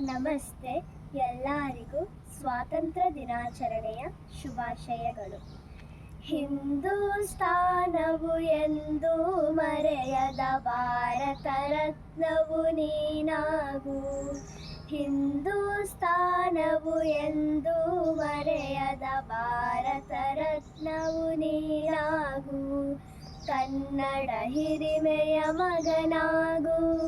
ನಮಸ್ತೆ ಎಲ್ಲರಿಗೂ ಸ್ವಾತಂತ್ರ್ಯ ದಿನಾಚರಣೆಯ ಶುಭಾಶಯಗಳು. ಹಿಂದೂಸ್ತಾನವು ಎಂದು ಮರೆಯದ ಭಾರತ ರತ್ನವು ನೀನಾಗು. ಹಿಂದೂಸ್ತಾನವು ಎಂದು ಮರೆಯದ ಭಾರತ ರತ್ನವು ನೀನಾಗು. ಕನ್ನಡ ಹಿರಿಮೆಯ ಮಗನಾಗು.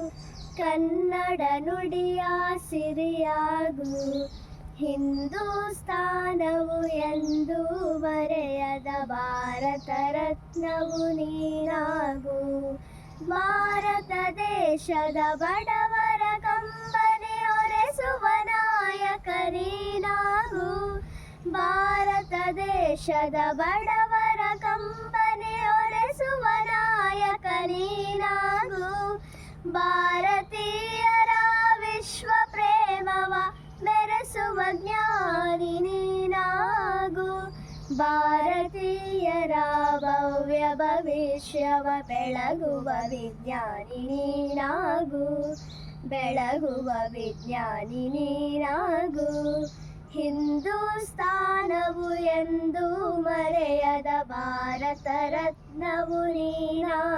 ಕನ್ನಡ ನುಡಿಯ ಸಿರಿಯಾಗು. ಹಿಂದೂಸ್ತಾನವು ಎಂದು ಮರೆಯದ ಭಾರತ ರತ್ನವು ನೀನಾಗು. ಭಾರತ ದೇಶದ ಬಡವರ ಕಂಬನೆ ಒರೆಸುವ ನಾಯಕ ನೀನಾಗು ಭಾರತ ದೇಶದ ಬಡವರ ಭಾರತೀಯರ ವಿಶ್ವ ಪ್ರೇಮವ ಬೆರೆಸುವ ಜ್ಞಾನಿ ನೀನಾಗು. ಭಾರತೀಯರ ಭವ್ಯ ಭವಿಷ್ಯವ ಬೆಳಗುವ ವಿಜ್ಞಾನಿ ನೀನಾಗು. ಬೆಳಗುವ ವಿಜ್ಞಾನಿ ನೀನಾಗು. ಹಿಂದೂಸ್ತಾನವು ಎಂದು ಮರೆಯದ ಭಾರತ ರತ್ನವು ನೀನಾಗು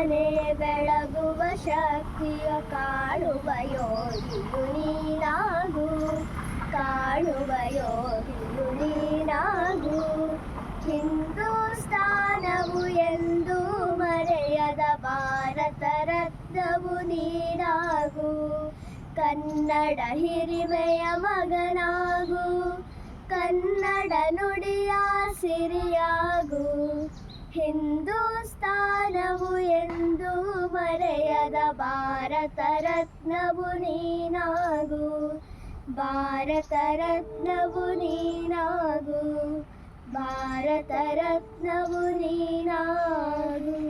ಬ್ರಹ್ಮಾಂಡವನೇ ಬೆಳಗುವ ಶಕ್ತಿಯ ಕಾಣುವ ಯೋಗಿಯು ನೀನಾಗು ಕಾಣುವ ಯೋಗಿಯು ನೀನಾಗು ಹಿಂದೂಸ್ತಾನವು ಎಂದು ಮರೆಯದ ಭಾರತ ರತ್ನವು ನೀನಾಗು ಕನ್ನಡ ಹಿರಿಮೆಯ ಮಗನಾಗು. ಕನ್ನಡ ನುಡಿಯ ಸಿರಿಯಾಗು. ಹಿಂದೂಸ್ತಾನವು ಮರೆಯದ ಭಾರತ ರತ್ನವು ನೀನಾಗು ಭಾರತ ರತ್ನವು ನೀನಾಗು ಭಾರತ ರತ್ನವು ನೀನಾಗು